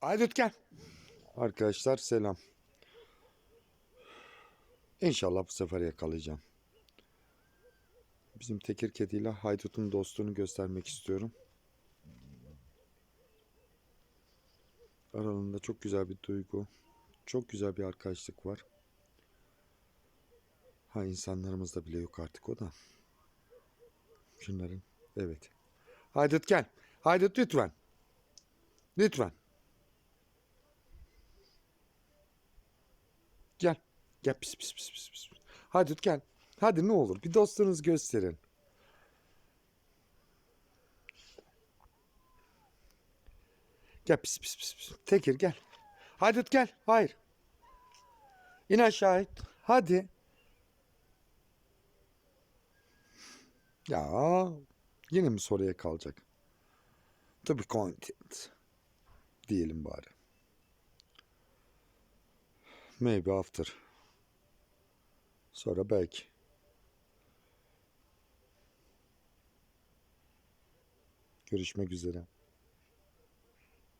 Haydut gel. Arkadaşlar selam. İnşallah bu sefer yakalayacağım. Bizim tekir kediyle haydutun dostluğunu göstermek istiyorum. Aralarında çok güzel bir duygu, çok güzel bir arkadaşlık var. Ha insanlarımızda bile yok artık o da. Şunların, evet. Haydut gel. Haydut lütfen. Lütfen. Gel. Gel pis pis pis pis pis. Hadi gel. Hadi ne olur bir dostluğunuzu gösterin. Gel pis pis pis pis. Tekir gel. Hadi gel. Hayır. İn aşağı it. Hadi. Ya yine mi soruya kalacak? Be content. Diyelim bari. Maybe after. Sonra belki. Görüşmek üzere.